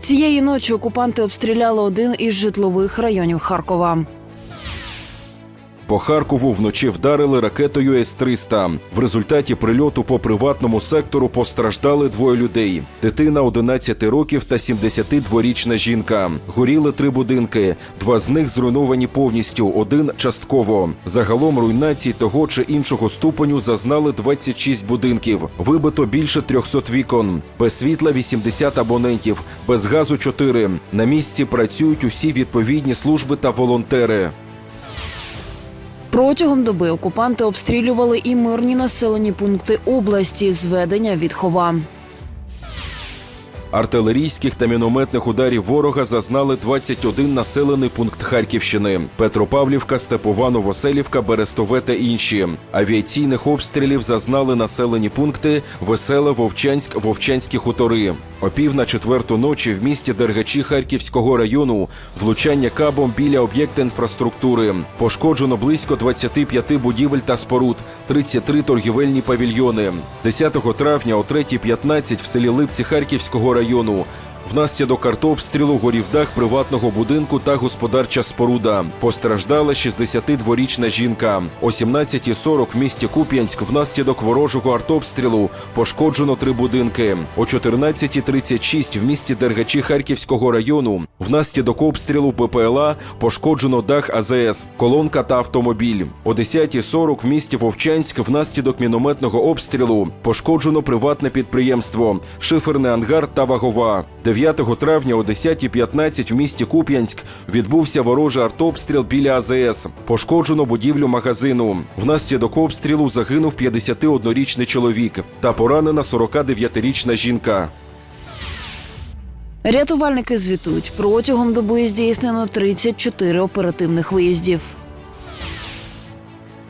Цієї ночі окупанти обстріляли один із житлових районів Харкова. По Харкову вночі вдарили ракетою С-300. В результаті прильоту по приватному сектору постраждали двоє людей: дитина 11 років та 72-річна жінка. Горіли три будинки. Два з них зруйновані повністю, один частково. Загалом руйнацій того чи іншого ступеню зазнали 26 будинків. Вибито більше 300 вікон. Без світла 80 абонентів, без газу 4. На місці працюють усі відповідні служби та волонтери. Протягом доби окупанти обстрілювали і мирні населені пункти області зведення від Хова. Артилерійських та мінометних ударів ворога зазнали 21 населений пункт Харківщини: Петропавлівка, Степова, Новоселівка, Берестове та інші. Авіаційних обстрілів зазнали населені пункти Веселе, Вовчанськ, Вовчанські хутори. О пів на четверту ночі в місті Дергачі Харківського району влучання кабом біля об'єкта інфраструктури. Пошкоджено близько 25 будівель та споруд, 33 торгівельні павільйони. 10 травня о 3.15 в селі Липці Харківського району району. Внаслідок артобстрілу горів дах приватного будинку та господарча споруда. Постраждала 62-річна жінка. О 17.40 в місті Куп'янськ внаслідок ворожого артобстрілу пошкоджено три будинки. О 14.36 в місті Дергачі Харківського району внаслідок обстрілу ППЛА пошкоджено дах АЗС, колонка та автомобіль. О 10.40 в місті Вовчанськ внаслідок мінометного обстрілу пошкоджено приватне підприємство, шиферний ангар та вагова. 9 травня о 10.15 в місті Куп'янськ відбувся ворожий артобстріл біля АЗС. Пошкоджено будівлю магазину. Внаслідок обстрілу загинув 51-річний чоловік та поранена 49-річна жінка. Рятувальники звітують, протягом доби здійснено 34 оперативних виїздів.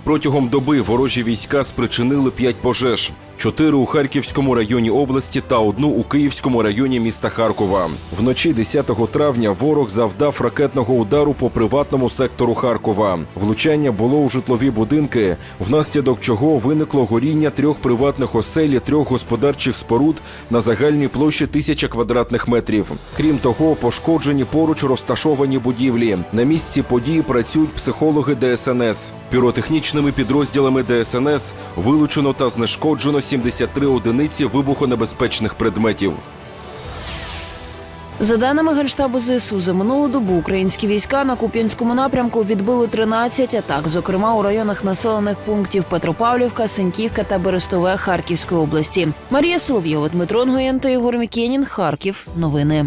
Протягом доби ворожі війська спричинили п'ять пожеж: чотири у Харківському районі області та одну у Київському районі міста Харкова. Вночі 10 травня ворог завдав ракетного удару по приватному сектору Харкова. Влучання було у житлові будинки, внаслідок чого виникло горіння трьох приватних осель і трьох господарчих споруд на загальній площі тисяча квадратних метрів. Крім того, пошкоджені поруч розташовані будівлі. На місці події працюють психологи ДСНС. Піротехнічними підрозділами ДСНС вилучено та знешкоджено 73 одиниці вибухонебезпечних предметів. За даними Генштабу ЗСУ, за минулу добу українські війська на Куп'янському напрямку відбили 13 атак, зокрема у районах населених пунктів Петропавлівка, Синьківка та Берестове Харківської області. Марія Соловйова, Дмитро Нгоєн та Ігор Мікенін. Харків. Новини.